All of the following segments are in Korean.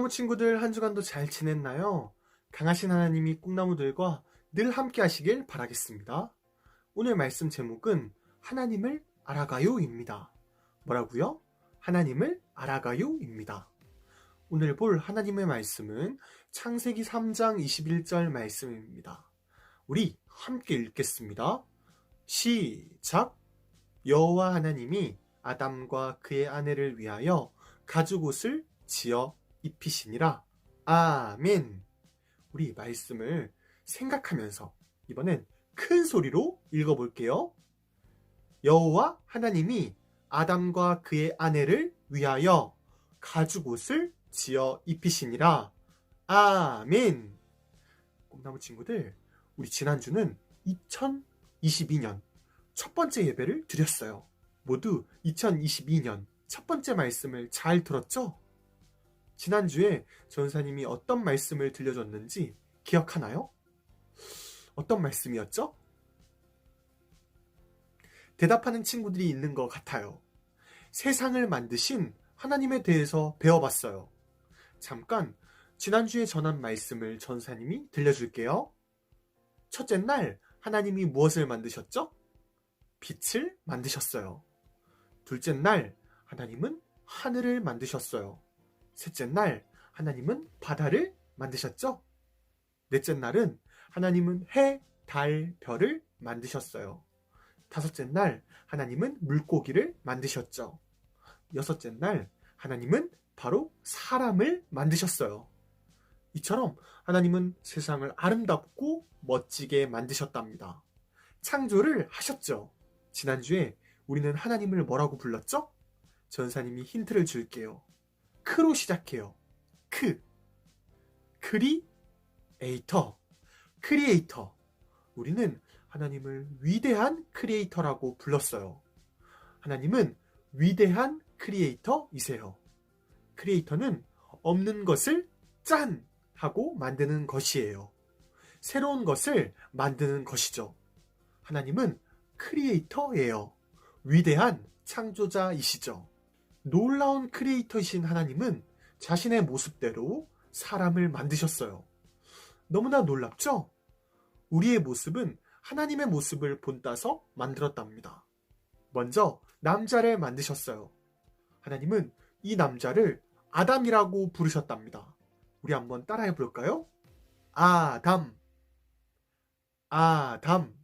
꿈나무 친구들 한 주간도 잘 지냈나요? 강하신 하나님이 꿈나무들과 늘 함께 하시길 바라겠습니다. 오늘 말씀 제목은 하나님을 알아가요입니다. 뭐라고요? 하나님을 알아가요입니다. 오늘 볼 하나님의 말씀은 창세기 3장 21절 말씀입니다. 우리 함께 읽겠습니다. 시작! 여호와 하나님이 아담과 그의 아내를 위하여 가죽옷을 지어 입히시니라. 아멘. 우리 말씀을 생각하면서 이번엔 큰 소리로 읽어볼게요. 여호와 하나님이 아담과 그의 아내를 위하여 가죽옷을 지어 입히시니라. 아멘. 꿈나무 친구들, 우리 지난주는 2022년 첫 번째 예배를 드렸어요. 모두 2022년 첫 번째 말씀을 잘 들었죠? 지난주에 전사님이 어떤 말씀을 들려줬는지 기억하나요? 어떤 말씀이었죠? 대답하는 친구들이 있는 것 같아요. 세상을 만드신 하나님에 대해서 배워봤어요. 잠깐 지난주에 전한 말씀을 전사님이 들려줄게요. 첫째 날 하나님이 무엇을 만드셨죠? 빛을 만드셨어요. 둘째 날 하나님은 하늘을 만드셨어요. 셋째 날 하나님은 바다를 만드셨죠? 넷째 날은 하나님은 해, 달, 별을 만드셨어요. 다섯째 날 하나님은 물고기를 만드셨죠. 여섯째 날 하나님은 바로 사람을 만드셨어요. 이처럼 하나님은 세상을 아름답고 멋지게 만드셨답니다. 창조를 하셨죠. 지난주에 우리는 하나님을 뭐라고 불렀죠? 전사님이 힌트를 줄게요. 크로 시작해요. 크. 크리에이터. 크리에이터. 우리는 하나님을 위대한 크리에이터라고 불렀어요. 하나님은 위대한 크리에이터이세요. 크리에이터는 없는 것을 짠! 하고 만드는 것이에요. 새로운 것을 만드는 것이죠. 하나님은 크리에이터예요. 위대한 창조자이시죠. 놀라운 크리에이터이신 하나님은 자신의 모습대로 사람을 만드셨어요. 너무나 놀랍죠? 우리의 모습은 하나님의 모습을 본따서 만들었답니다. 먼저 남자를 만드셨어요. 하나님은 이 남자를 아담이라고 부르셨답니다. 우리 한번 따라해 볼까요? 아담. 아담.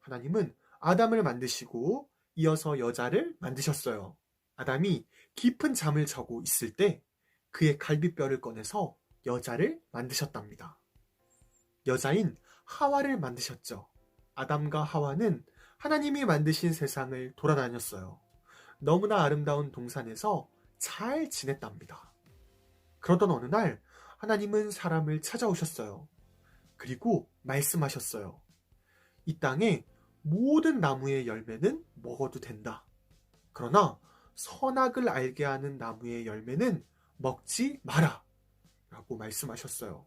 하나님은 아담을 만드시고 이어서 여자를 만드셨어요. 아담이 깊은 잠을 자고 있을 때 그의 갈비뼈를 꺼내서 여자를 만드셨답니다. 여자인 하와를 만드셨죠. 아담과 하와는 하나님이 만드신 세상을 돌아다녔어요. 너무나 아름다운 동산에서 잘 지냈답니다. 그러던 어느 날 하나님은 사람을 찾아오셨어요. 그리고 말씀하셨어요. 이 땅에 모든 나무의 열매는 먹어도 된다. 그러나 선악을 알게 하는 나무의 열매는 먹지 마라. 라고 말씀하셨어요.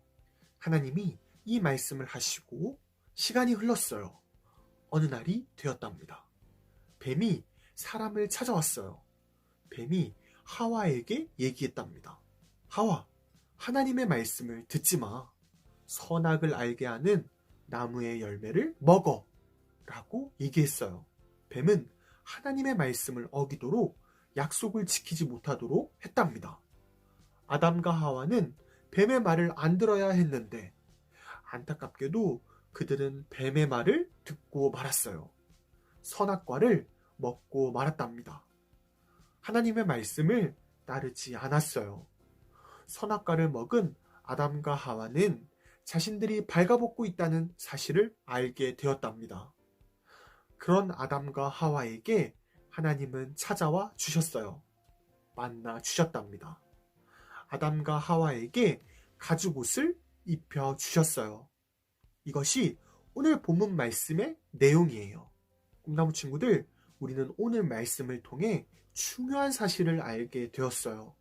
하나님이 이 말씀을 하시고 시간이 흘렀어요. 어느 날이 되었답니다. 뱀이 사람을 찾아왔어요. 뱀이 하와에게 얘기했답니다. 하와, 하나님의 말씀을 듣지 마. 선악을 알게 하는 나무의 열매를 먹어. 라고 얘기했어요. 뱀은 하나님의 말씀을 어기도록 약속을 지키지 못하도록 했답니다. 아담과 하와는 뱀의 말을 안 들어야 했는데 안타깝게도 그들은 뱀의 말을 듣고 말았어요. 선악과를 먹고 말았답니다. 하나님의 말씀을 따르지 않았어요. 선악과를 먹은 아담과 하와는 자신들이 발가벗고 있다는 사실을 알게 되었답니다. 그런 아담과 하와에게 하나님은 찾아와 주셨어요. 만나 주셨답니다. 아담과 하와에게 가죽 옷을 입혀 주셨어요. 이것이 오늘 본문 말씀의 내용이에요. 꿈나무 친구들, 우리는 오늘 말씀을 통해 중요한 사실을 알게 되었어요.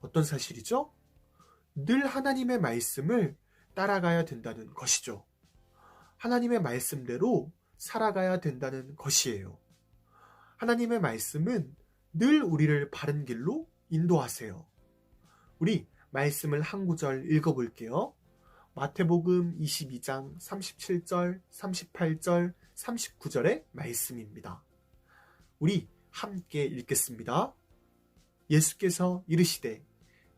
어떤 사실이죠? 늘 하나님의 말씀을 따라가야 된다는 것이죠. 하나님의 말씀대로 살아가야 된다는 것이에요. 하나님의 말씀은 늘 우리를 바른 길로 인도하세요. 우리 말씀을 한 구절 읽어볼게요. 마태복음 22장 37절, 38절, 39절의 말씀입니다. 우리 함께 읽겠습니다. 예수께서 이르시되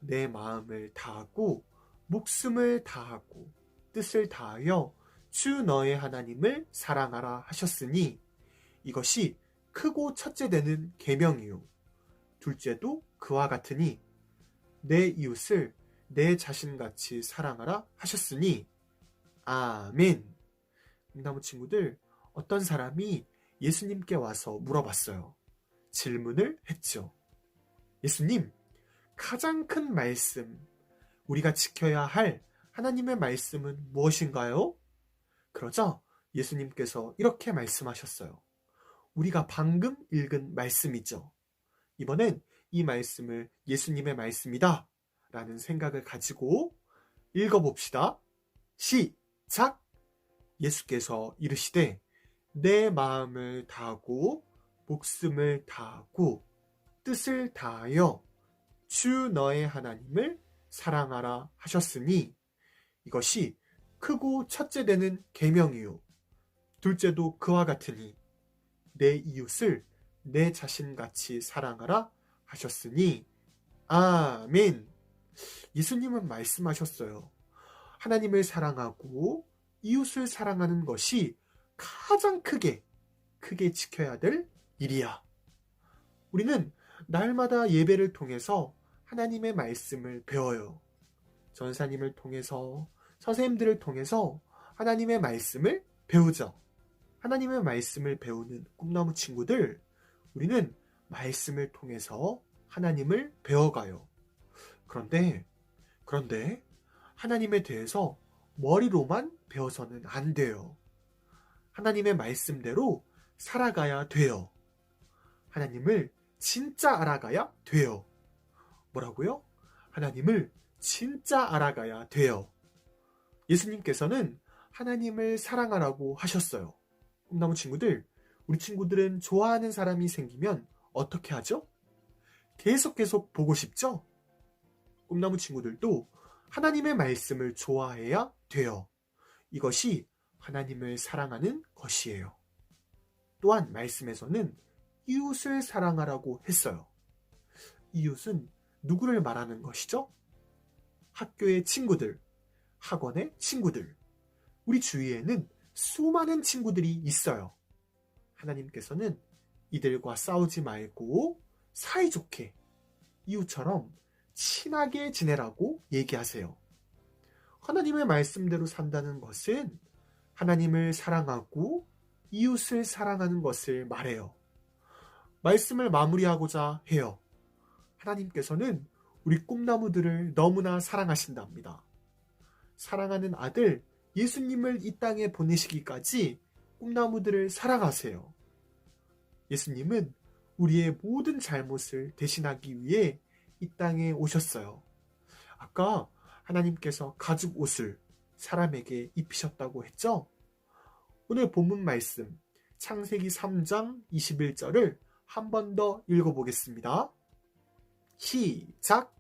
내 마음을 다하고 목숨을 다하고 뜻을 다하여 주 너의 하나님을 사랑하라 하셨으니 이것이 크고 첫째 되는 계명이요 둘째도 그와 같으니 내 이웃을 내 자신같이 사랑하라 하셨으니 아멘. 나무 친구들 어떤 사람이 예수님께 와서 물어봤어요. 질문을 했죠. 예수님, 가장 큰 말씀, 우리가 지켜야 할 하나님의 말씀은 무엇인가요? 그러자 예수님께서 이렇게 말씀하셨어요. 우리가 방금 읽은 말씀이죠. 이번엔 이 말씀을 예수님의 말씀이다 라는 생각을 가지고 읽어봅시다. 시작! 예수께서 이르시되 내 마음을 다하고 목숨을 다하고 뜻을 다하여 주 너의 하나님을 사랑하라 하셨으니 이것이 크고 첫째 되는 계명이요 둘째도 그와 같으니 내 이웃을 내 자신같이 사랑하라 하셨으니 아멘. 예수님은 말씀하셨어요. 하나님을 사랑하고 이웃을 사랑하는 것이 가장 크게 크게 지켜야 될 일이야. 우리는 날마다 예배를 통해서 하나님의 말씀을 배워요. 전사님을 통해서 선생님들을 통해서 하나님의 말씀을 배우죠. 하나님의 말씀을 배우는 꿈나무 친구들, 우리는 말씀을 통해서 하나님을 배워가요. 그런데, 그런데 하나님에 대해서 머리로만 배워서는 안 돼요. 하나님의 말씀대로 살아가야 돼요. 하나님을 진짜 알아가야 돼요. 뭐라고요? 하나님을 진짜 알아가야 돼요. 예수님께서는 하나님을 사랑하라고 하셨어요. 꿈나무 친구들, 우리 친구들은 좋아하는 사람이 생기면 어떻게 하죠? 계속 계속 보고 싶죠? 꿈나무 친구들도 하나님의 말씀을 좋아해야 돼요. 이것이 하나님을 사랑하는 것이에요. 또한 말씀에서는 이웃을 사랑하라고 했어요. 이웃은 누구를 말하는 것이죠? 학교의 친구들, 학원의 친구들, 우리 주위에는 수많은 친구들이 있어요. 하나님께서는 이들과 싸우지 말고 사이좋게 이웃처럼 친하게 지내라고 얘기하세요. 하나님의 말씀대로 산다는 것은 하나님을 사랑하고 이웃을 사랑하는 것을 말해요. 말씀을 마무리하고자 해요. 하나님께서는 우리 꿈나무들을 너무나 사랑하신답니다. 사랑하는 아들 예수님을 이 땅에 보내시기까지 꿈나무들을 사랑하세요. 예수님은 우리의 모든 잘못을 대신하기 위해 이 땅에 오셨어요. 아까 하나님께서 가죽 옷을 사람에게 입히셨다고 했죠? 오늘 본문 말씀 창세기 3장 21절을 한 번 더 읽어보겠습니다. 시작!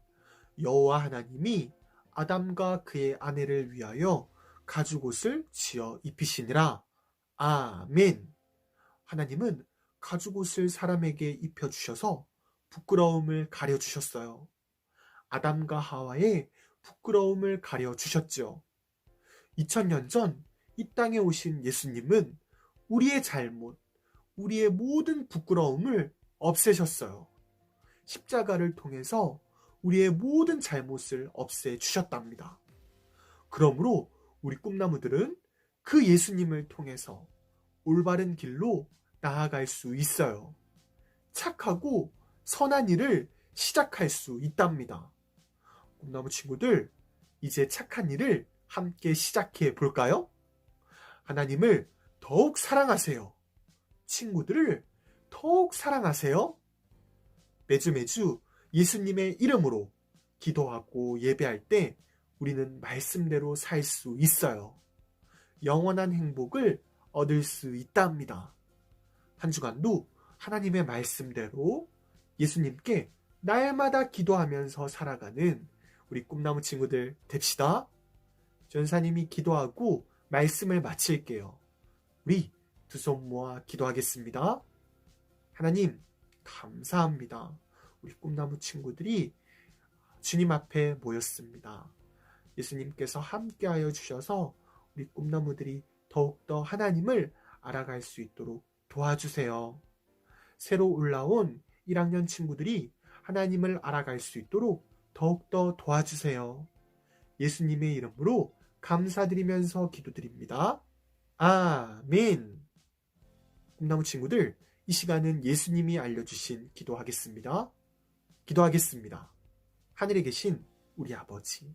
여호와 하나님이 아담과 그의 아내를 위하여 가죽옷을 지어 입히시니라. 아멘. 하나님은 가죽옷을 사람에게 입혀주셔서 부끄러움을 가려주셨어요. 아담과 하와의 부끄러움을 가려주셨죠. 2000년 전 이 땅에 오신 예수님은 우리의 잘못, 우리의 모든 부끄러움을 없애셨어요. 십자가를 통해서 우리의 모든 잘못을 없애 주셨답니다. 그러므로 우리 꿈나무들은 그 예수님을 통해서 올바른 길로 나아갈 수 있어요. 착하고 선한 일을 시작할 수 있답니다. 꿈나무 친구들, 이제 착한 일을 함께 시작해 볼까요? 하나님을 더욱 사랑하세요. 친구들을 더욱 사랑하세요. 매주 매주 예수님의 이름으로 기도하고 예배할 때 우리는 말씀대로 살 수 있어요. 영원한 행복을 얻을 수 있답니다. 한 주간도 하나님의 말씀대로 예수님께 날마다 기도하면서 살아가는 우리 꿈나무 친구들 됩시다. 전사님이 기도하고 말씀을 마칠게요. 우리 두 손 모아 기도하겠습니다. 하나님, 감사합니다. 우리 꿈나무 친구들이 주님 앞에 모였습니다. 예수님께서 함께하여 주셔서 우리 꿈나무들이 더욱더 하나님을 알아갈 수 있도록 도와주세요. 새로 올라온 1학년 친구들이 하나님을 알아갈 수 있도록 더욱더 도와주세요. 예수님의 이름으로 감사드리면서 기도드립니다. 아멘. 꿈나무 친구들, 이 시간은 예수님이 알려주신 기도하겠습니다. 기도하겠습니다. 하늘에 계신 우리 아버지,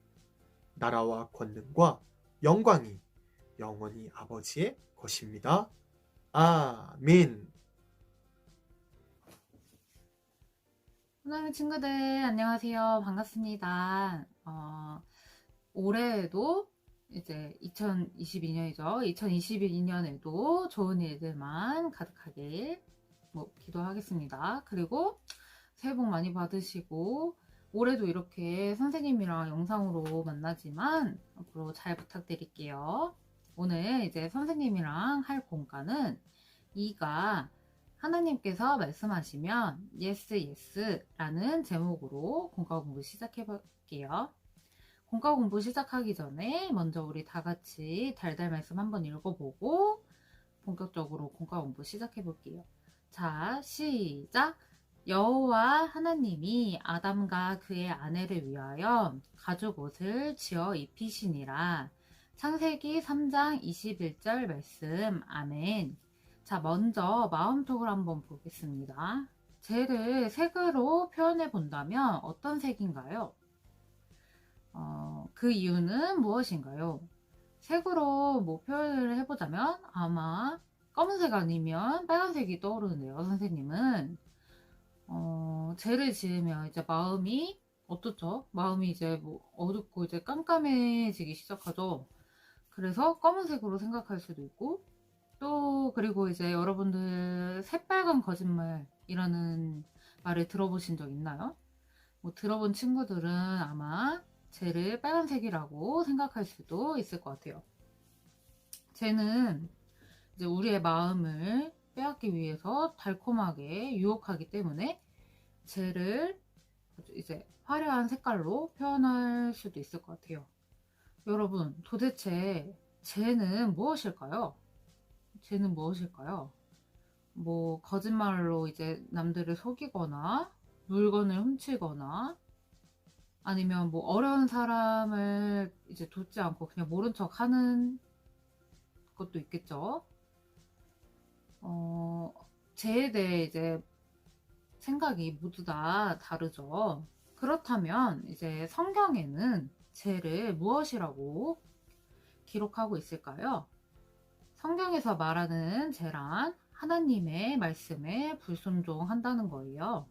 나라와 권능과 영광이 영원히 아버지의 것입니다. 아멘. 하나님 친구들 안녕하세요 반갑습니다 어, 올해에도 이제 2022년이죠 2022년에도 좋은 일들만 가득하게 뭐 기도하겠습니다 그리고 새해 복 많이 받으시고 올해도 이렇게 선생님이랑 영상으로 만나지만 앞으로 잘 부탁드릴게요 오늘 이제 선생님이랑 할 공과는 2가 하나님께서 말씀하시면 yes yes 라는 제목으로 공과 공부 시작해 볼게요. 공과 공부 시작하기 전에 먼저 우리 다 같이 달달 말씀 한번 읽어보고 본격적으로 공과 공부 시작해 볼게요. 자, 시작! 여호와 하나님이 아담과 그의 아내를 위하여 가죽 옷을 지어 입히시니라. 창세기 3장 21절 말씀. 아멘. 자, 먼저 마음속을 한번 보겠습니다. 쟤를 색으로 표현해 본다면 어떤 색인가요? 어, 그 이유는 무엇인가요? 색으로 뭐 표현을 해보자면 아마 검은색 아니면 빨간색이 떠오르는데요, 선생님은. 어, 쟤를 지으면 이제 마음이 어떻죠? 마음이 이제 뭐 어둡고 이제 깜깜해지기 시작하죠. 그래서 검은색으로 생각할 수도 있고, 또 그리고 이제 여러분들 새빨간 거짓말이라는 말을 들어보신 적 있나요? 뭐 들어본 친구들은 아마 쟤를 빨간색이라고 생각할 수도 있을 것 같아요. 쟤는 이제 우리의 마음을 빼앗기 위해서 달콤하게 유혹하기 때문에 쟤를 이제 화려한 색깔로 표현할 수도 있을 것 같아요. 여러분, 도대체 쟤는 무엇일까요? 쟤는 무엇일까요? 뭐, 거짓말로 이제 남들을 속이거나, 물건을 훔치거나, 아니면 뭐 어려운 사람을 이제 돕지 않고 그냥 모른 척 하는 것도 있겠죠. 어, 쟤에 대해 이제 생각이 모두 다 다르죠. 그렇다면 이제 성경에는 쟤를 무엇이라고 기록하고 있을까요? 성경에서 말하는 죄란 하나님의 말씀에 불순종한다는 거예요.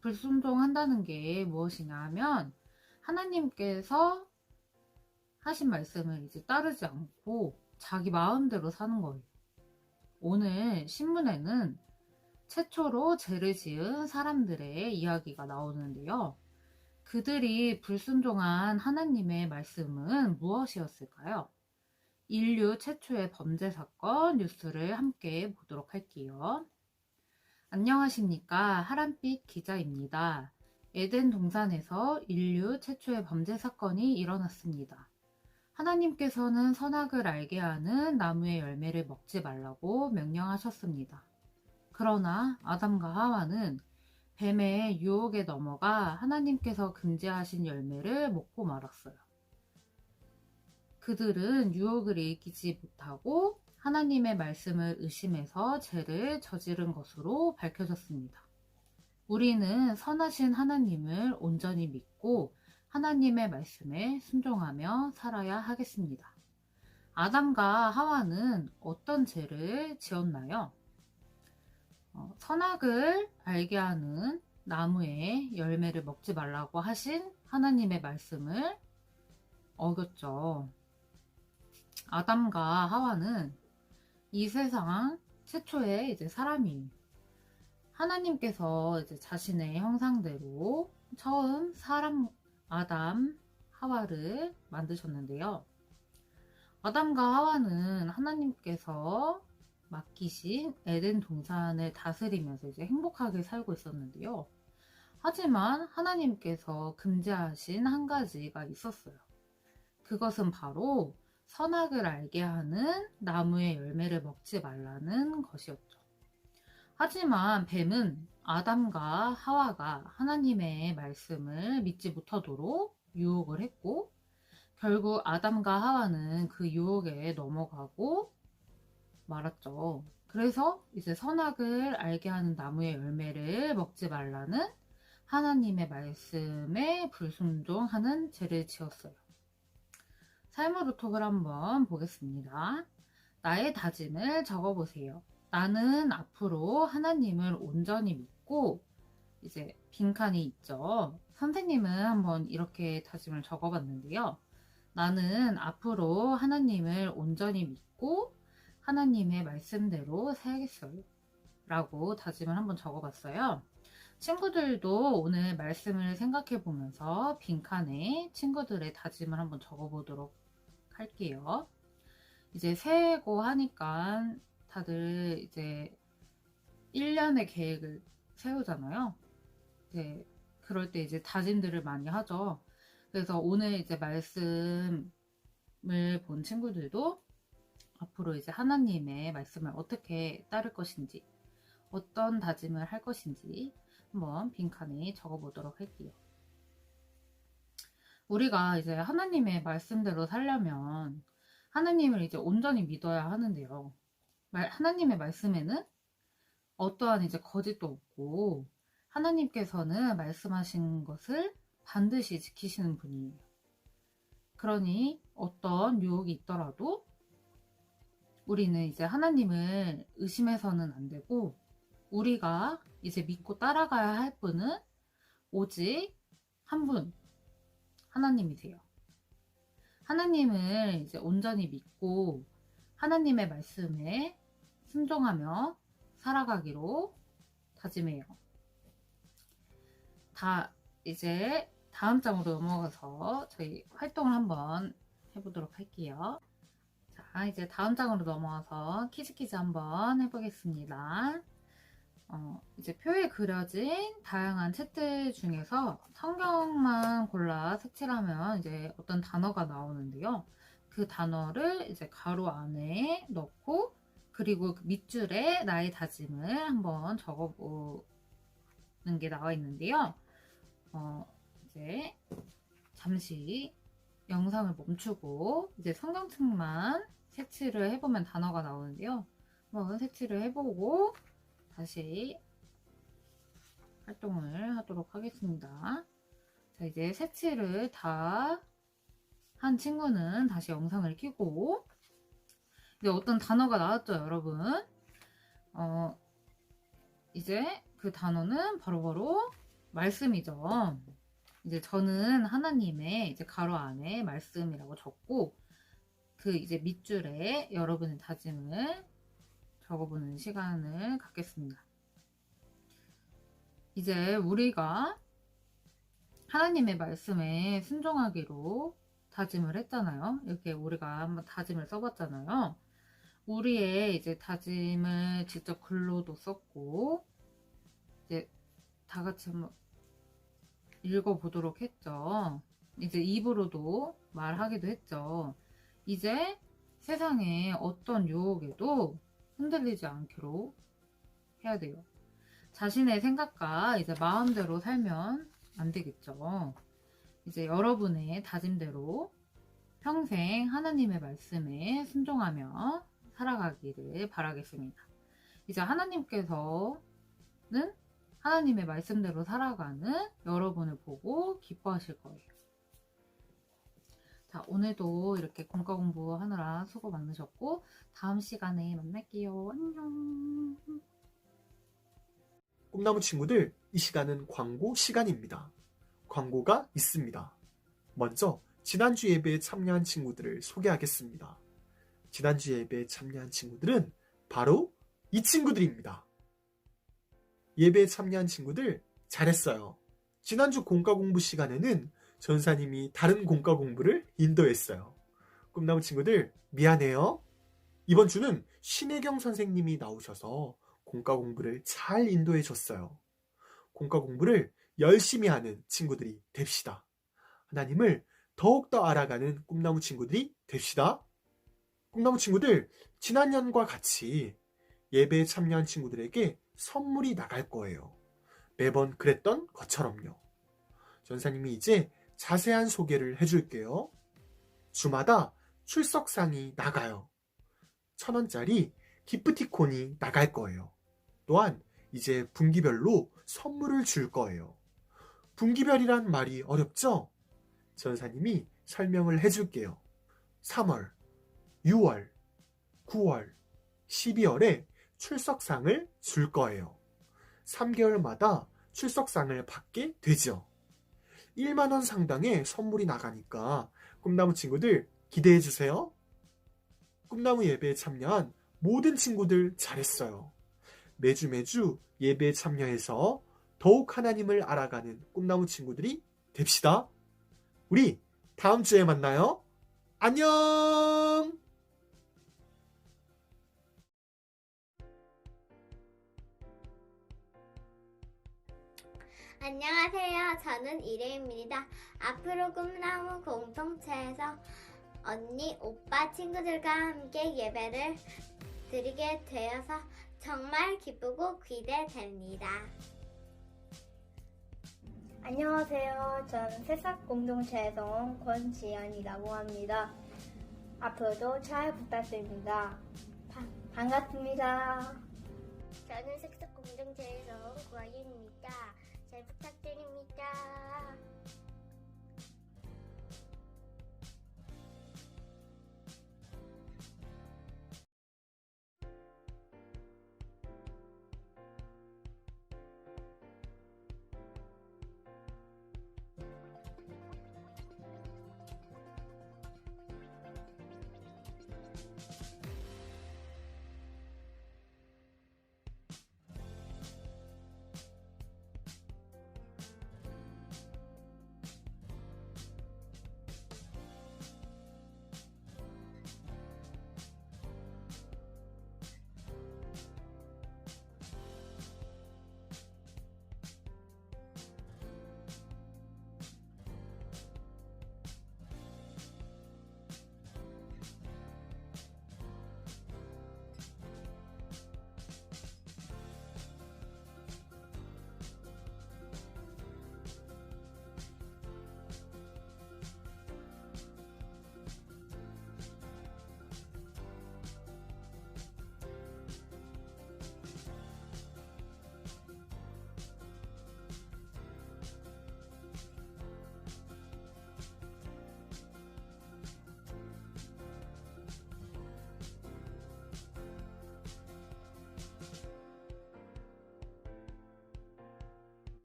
불순종한다는 게 무엇이냐 하면 하나님께서 하신 말씀을 이제 따르지 않고 자기 마음대로 사는 거예요. 오늘 신문에는 최초로 죄를 지은 사람들의 이야기가 나오는데요. 그들이 불순종한 하나님의 말씀은 무엇이었을까요? 인류 최초의 범죄 사건 뉴스를 함께 보도록 할게요. 안녕하십니까. 하란빛 기자입니다. 에덴 동산에서 인류 최초의 범죄 사건이 일어났습니다. 하나님께서는 선악을 알게 하는 나무의 열매를 먹지 말라고 명령하셨습니다. 그러나 아담과 하와는 뱀의 유혹에 넘어가 하나님께서 금지하신 열매를 먹고 말았어요. 그들은 유혹을 이기지 못하고 하나님의 말씀을 의심해서 죄를 저지른 것으로 밝혀졌습니다. 우리는 선하신 하나님을 온전히 믿고 하나님의 말씀에 순종하며 살아야 하겠습니다. 아담과 하와는 어떤 죄를 지었나요? 어, 선악을 알게 하는 나무의 열매를 먹지 말라고 하신 하나님의 말씀을 어겼죠. 아담과 하와는 이 세상 최초의 이제 사람이 하나님께서 이제 자신의 형상대로 처음 사람 아담 하와를 만드셨는데요. 아담과 하와는 하나님께서 맡기신 에덴 동산을 다스리면서 이제 행복하게 살고 있었는데요. 하지만 하나님께서 금지하신 한 가지가 있었어요. 그것은 바로 선악을 알게 하는 나무의 열매를 먹지 말라는 것이었죠. 하지만 뱀은 아담과 하와가 하나님의 말씀을 믿지 못하도록 유혹을 했고, 결국 아담과 하와는 그 유혹에 넘어가고 말았죠. 그래서 이제 선악을 알게 하는 나무의 열매를 먹지 말라는 하나님의 말씀에 불순종하는 죄를 지었어요. 삶의 루톡을 한번 보겠습니다. 나의 다짐을 적어보세요. 나는 앞으로 하나님을 온전히 믿고 이제 빈칸이 있죠. 선생님은 한번 이렇게 다짐을 적어봤는데요. 나는 앞으로 하나님을 온전히 믿고 하나님의 말씀대로 살겠어요. 라고 다짐을 한번 적어봤어요. 친구들도 오늘 말씀을 생각해 보면서 빈칸에 친구들의 다짐을 한번 적어보도록 할게요. 이제 새해고 하니까 다들 이제 1년의 계획을 세우잖아요. 이제 그럴 때 이제 다짐들을 많이 하죠. 그래서 오늘 이제 말씀을 본 친구들도 앞으로 이제 하나님의 말씀을 어떻게 따를 것인지, 어떤 다짐을 할 것인지 한번 빈칸에 적어보도록 할게요. 우리가 이제 하나님의 말씀대로 살려면 하나님을 이제 온전히 믿어야 하는데요. 하나님의 말씀에는 어떠한 이제 거짓도 없고 하나님께서는 말씀하신 것을 반드시 지키시는 분이에요. 그러니 어떤 유혹이 있더라도 우리는 이제 하나님을 의심해서는 안 되고 우리가 이제 믿고 따라가야 할 분은 오직 한 분, 하나님이세요. 하나님을 이제 온전히 믿고 하나님의 말씀에 순종하며 살아가기로 다짐해요. 다 이제 다음 장으로 넘어가서 저희 활동을 한번 해보도록 할게요. 자, 이제 다음 장으로 넘어와서 키즈키즈 한번 해보겠습니다. 어, 이제 표에 그려진 다양한 책들 중에서 성경만 골라 색칠하면 이제 어떤 단어가 나오는데요. 그 단어를 이제 가로 안에 넣고 그리고 그 밑줄에 나의 다짐을 한번 적어보는 게 나와 있는데요. 어, 이제 잠시 영상을 멈추고 이제 성경책만 색칠을 해보면 단어가 나오는데요. 한번 색칠을 해보고 다시 활동을 하도록 하겠습니다. 자, 이제 색칠을 다 한 친구는 다시 영상을 이제 어떤 단어가 나왔죠, 여러분? 어, 이제 그 단어는 바로바로 바로 말씀이죠. 이제 저는 하나님의 이제 가로 안에 말씀이라고 적고 그 이제 밑줄에 여러분의 다짐을 적어보는 시간을 갖겠습니다. 이제 우리가 하나님의 말씀에 순종하기로 다짐을 했잖아요. 이렇게 우리가 한번 다짐을 써봤잖아요. 우리의 이제 다짐을 직접 글로도 썼고, 이제 다 같이 한번 읽어보도록 했죠. 이제 입으로도 말하기도 했죠. 이제 세상에 어떤 유혹에도 흔들리지 않기로 해야 돼요. 자신의 생각과 이제 마음대로 살면 안 되겠죠. 이제 여러분의 다짐대로 평생 하나님의 말씀에 순종하며 살아가기를 바라겠습니다. 이제 하나님께서는 하나님의 말씀대로 살아가는 여러분을 보고 기뻐하실 거예요. 자, 오늘도 이렇게 공과 공부하느라 수고 많으셨고, 다음 시간에 만날게요. 안녕. 꿈나무 친구들, 이 시간은 광고 시간입니다. 광고가 있습니다. 먼저 지난주 예배에 참여한 친구들을 소개하겠습니다. 지난주 예배에 참여한 친구들은 바로 이 친구들입니다. 예배에 참여한 친구들 잘했어요. 지난주 공과 공부 시간에는 전사님이 다른 공과 공부를 인도했어요. 꿈나무 친구들 미안해요. 이번 주는 신혜경 선생님이 나오셔서 공과 공부를 잘 인도해 줬어요. 공과 공부를 열심히 하는 친구들이 됩시다. 하나님을 더욱더 알아가는 꿈나무 친구들이 됩시다. 꿈나무 친구들, 지난 년과 같이 예배에 참여한 친구들에게 선물이 나갈 거예요. 매번 그랬던 것처럼요. 전사님이 이제 자세한 소개를 해줄게요. 주마다 출석상이 나가요. 천 원짜리 기프티콘이 나갈 거예요. 또한 이제 분기별로 선물을 줄 거예요. 분기별이란 말이 어렵죠? 전사님이 설명을 해줄게요. 3월, 6월, 9월, 12월에 출석상을 줄 거예요. 3개월마다 출석상을 받게 되죠. 1만원 상당의 선물이 나가니까 꿈나무 친구들 기대해 주세요. 꿈나무 예배에 참여한 모든 친구들 잘했어요. 매주 매주 예배에 참여해서 더욱 하나님을 알아가는 꿈나무 친구들이 됩시다. 우리 다음 주에 만나요. 안녕! 안녕하세요. 저는 이래입니다. 앞으로 꿈나무 공동체에서 언니, 오빠, 친구들과 함께 예배를 드리게 되어서 정말 기쁘고 기대됩니다. 안녕하세요. 전 새싹 공동체에서 온 권지연이라고 합니다. 앞으로도 잘 부탁드립니다. 바- 반갑습니다. 저는 색색 공동체에서 立ってみたい。